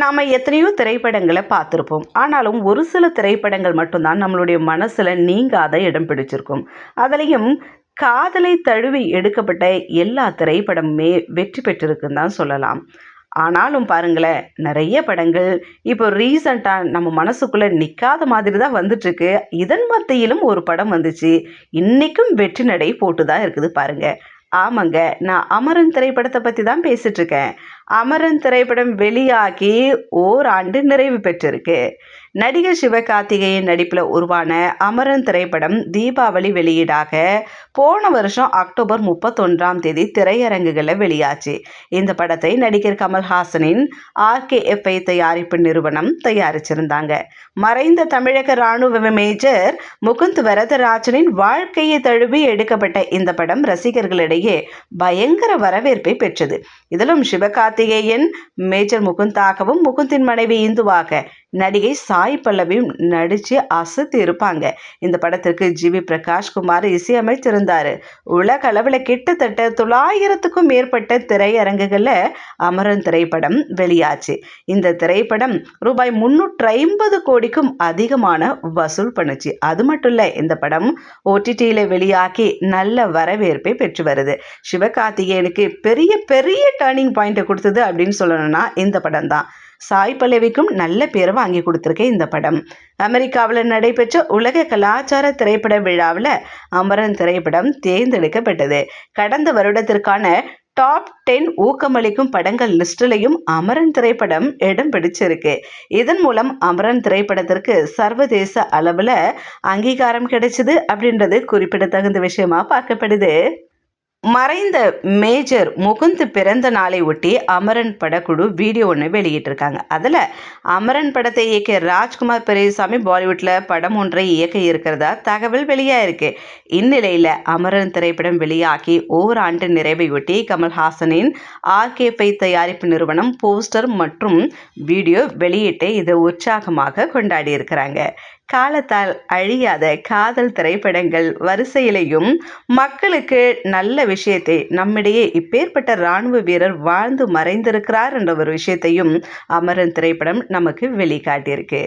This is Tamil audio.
நாம் எத்தனையோ திரைப்படங்களை பார்த்துருப்போம். ஆனாலும் ஒரு சில திரைப்படங்கள் மட்டும்தான் நம்மளுடைய மனசில் நீங்காத இடம் பிடிச்சிருக்கும். அதுலேயும் காதலை தழுவி எடுக்கப்பட்ட எல்லா திரைப்படமுமே வெற்றி பெற்றிருக்குன்னு தான் சொல்லலாம். ஆனாலும் பாருங்களேன் நிறைய படங்கள் இப்போ ரீசண்டாக நம்ம மனசுக்குள்ளே நிற்காத மாதிரி தான் வந்துட்டுருக்கு. இதன் மத்தியிலும் ஒரு படம் வந்துச்சு. இன்றைக்கும் வெற்றி நடை போட்டு தான் இருக்குது பாருங்கள் ஆமாங்க. நான் அமரன் திரைப்படத்தை பற்றி தான் பேசிகிட்ருக்கேன் அமரன் திரைப்படம் வெளியாகி ஓராண்டு நிறைவு பெற்றிருக்கு. நடிகர் சிவகார்த்திகேயன் நடிப்பில் உருவான அமரன் திரைப்படம் தீபாவளி வெளியீடாக போன வருஷம் அக்டோபர் முப்பத்தொன்றாம் தேதி திரையரங்குகளில் வெளியாச்சு. இந்த படத்தை நடிகர் கமல்ஹாசனின் ஆர்கேஎஃப்ஐ தயாரிப்பு நிறுவனம் தயாரிச்சிருந்தாங்க. மறைந்த தமிழக இராணுவ மேஜர் முகுந்த் வரதராஜனின் வாழ்க்கையை தழுவி எடுக்கப்பட்ட இந்த படம் ரசிகர்களிடையே பயங்கர வரவேற்பை பெற்றது. இதிலும் சிவகார்த்திகேயன் மேஜர் முகுந்தாகவும் முகுந்தின் மனைவி இந்துவாக நடிகை சாய் பல்லவியும் நடித்து அசத்து இருப்பாங்க. இந்த படத்திற்கு ஜி வி பிரகாஷ்குமார் இசையமைத்திருந்தார். உலக அளவில் கிட்டத்தட்ட தொள்ளாயிரத்துக்கும் மேற்பட்ட திரையரங்குகளில் அமரன் திரைப்படம் வெளியாச்சு. இந்த திரைப்படம் ரூபாய் முன்னூற்றி ஐம்பது கோடிக்கும் அதிகமான வசூல் பண்ணுச்சு. அது மட்டும் இல்லை இந்த படம் ஓடிடியில் வெளியாகி நல்ல வரவேற்பை பெற்று வருது. சிவகார்த்திகேயனுக்கு பெரிய பெரிய டேர்னிங் பாயிண்ட்டை கொடுத்தது அப்படின்னு சொல்லணும்னா இந்த படம் தான் சாய் பல்லவிக்கும் நல்ல பேரை வாங்கி கொடுத்துருக்கேன் இந்த படம். அமெரிக்காவில் நடைபெற்ற உலக கலாச்சார திரைப்பட விழாவில் அமரன் திரைப்படம் தேர்ந்தெடுக்கப்பட்டது. கடந்த வருடத்திற்கான டாப் டென் ஊக்கமளிக்கும் படங்கள் லிஸ்டிலையும் அமரன் திரைப்படம் இடம் பிடிச்சிருக்கு. இதன் மூலம் அமரன் திரைப்படத்திற்கு சர்வதேச அளவில் அங்கீகாரம் கிடைச்சிது அப்படின்றது குறிப்பிடத்தகுந்த விஷயமா பார்க்கப்படுது. மறைந்த மேஜர் முகுந்த் பிறந்த நாளை ஒட்டி அமரன் படக்குழு வீடியோ ஒன்று வெளியிட்டிருக்காங்க. அதில் அமரன் படத்தை இயக்கிய ராஜ்குமார் பெரியசாமி பாலிவுட்டில் படம் ஒன்றை இயக்க இருக்கிறதா தகவல் வெளியாயிருக்கு இந்நிலையில் அமரன் திரைப்படம் வெளியாகி ஓராண்டு நிறைவையொட்டி கமல்ஹாசனின் ஆர்கேபை தயாரிப்பு நிறுவனம் போஸ்டர் மற்றும் வீடியோ வெளியிட்டு இதை உற்சாகமாக கொண்டாடி இருக்கிறாங்க. காலத்தால் அழியாத காதல் திரைப்படங்கள் வரிசையிலையும் மக்களுக்கு நல்ல விஷயத்தை நம்மிடையே இப்பேற்பட்ட இராணுவ வீரர் வாழ்ந்து மறைந்திருக்கிறார் என்ற ஒரு விஷயத்தையும் அமரன் திரைப்படம் நமக்கு வெளிக்காட்டியிருக்கு.